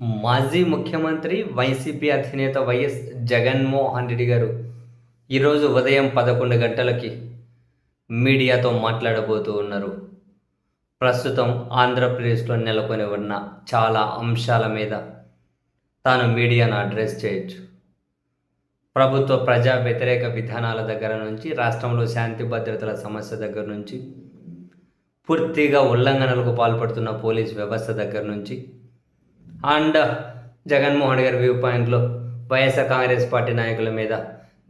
మాజీ ముఖ్యమంత్రి వైసీపీ అధినేత వైఎస్ జగన్మోహన్ రెడ్డి గారు ఈరోజు ఉదయం పదకొండు గంటలకి మీడియాతో మాట్లాడబోతూ ఉన్నారు. ప్రస్తుతం ఆంధ్రప్రదేశ్లో నెలకొని ఉన్న చాలా అంశాల మీద తాను మీడియాను అడ్రస్ చేయొచ్చు. ప్రభుత్వ ప్రజా వ్యతిరేక విధానాల దగ్గర నుంచి రాష్ట్రంలో శాంతి భద్రతల సమస్య దగ్గర నుంచి పూర్తిగా ఉల్లంఘనలకు పాల్పడుతున్న పోలీస్ వ్యవస్థ దగ్గర నుంచి అండ్ జగన్మోహన్ గారి వ్యూ పాయింట్లో వైఎస్ఆర్ కాంగ్రెస్ పార్టీ నాయకుల మీద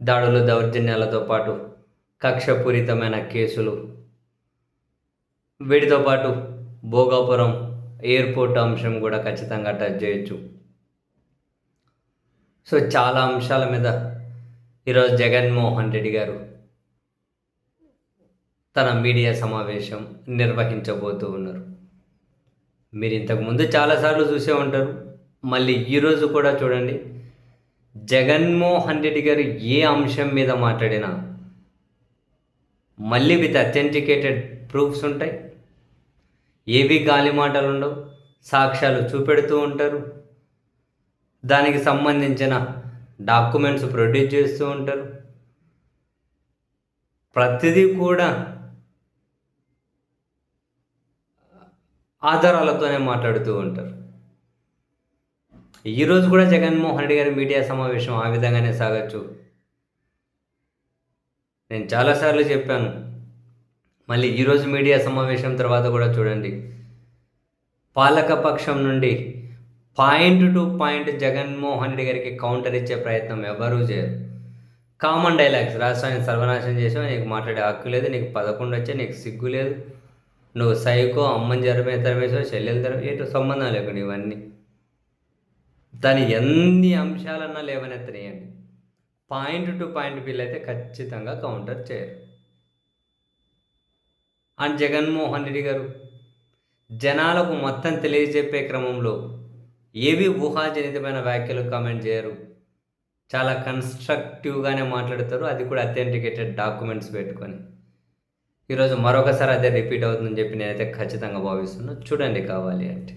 దాడులు దౌర్జన్యాలతో పాటు కక్షపూరితమైన కేసులు. వీటితో పాటు భోగాపురం ఎయిర్పోర్ట్ అంశం కూడా ఖచ్చితంగా టచ్ చేయొచ్చు. సో చాలా అంశాల మీద ఈరోజు జగన్మోహన్ రెడ్డి గారు తన మీడియా సమావేశం నిర్వహించబోతూ ఉన్నారు. మీరు ఇంతకుముందు చాలాసార్లు చూసే ఉంటారు. మళ్ళీ ఈరోజు కూడా చూడండి. జగన్మోహన్ రెడ్డి గారు ఏ అంశం మీద మాట్లాడినా మళ్ళీ విత్ అథెంటికేటెడ్ ప్రూఫ్స్ ఉంటాయి. ఏవి గాలి మాటలు ఉండవు. సాక్ష్యాలు చూపెడుతూ ఉంటారు. దానికి సంబంధించిన డాక్యుమెంట్స్ ప్రొడ్యూస్ చేస్తూ ఉంటారు. ప్రతిదీ కూడా ఆధారాలతోనే మాట్లాడుతూ ఉంటారు. ఈరోజు కూడా జగన్మోహన్ రెడ్డి గారి మీడియా సమావేశం ఆ విధంగానే సాగచ్చు. నేను చాలాసార్లు చెప్పాను. మళ్ళీ ఈరోజు మీడియా సమావేశం తర్వాత కూడా చూడండి. పాలకపక్షం నుండి point to point Jaganmohan Reddy గారికి కౌంటర్ ఇచ్చే ప్రయత్నం ఎవరూ చేయరు. కామన్ డైలాగ్స్ రాష్ట్రాన్ని సర్వనాశనం చేసావు నీకు మాట్లాడే హక్కు లేదు నీకు పదకొండు వచ్చే నీకు సిగ్గు లేదు. నువ్వు సైకో అమ్మని జరమే తరమేసో చెల్లెల తరమే ఏంటో సంబంధం లేకుండా ఇవన్నీ. దాని ఎన్ని అంశాలన్నా లేవనెత్తనేయండి. పాయింట్ టు పాయింట్ బిల్ అయితే ఖచ్చితంగా కౌంటర్ చేయరు. అండ్ జగన్మోహన్ రెడ్డి గారు జనాలకు మొత్తం తెలియజెప్పే క్రమంలో ఏవి ఊహాజనితమైన వ్యాఖ్యలు కామెంట్ చేయరు. చాలా కన్స్ట్రక్టివ్గానే మాట్లాడతారు. అది కూడా అథెంటికేటెడ్ డాక్యుమెంట్స్ పెట్టుకొని. ఈరోజు మరొకసారి అదే రిపీట్ అవుతుందని చెప్పి నేనైతే ఖచ్చితంగా భావిస్తున్నాను చూడండి కావాలి అంటే.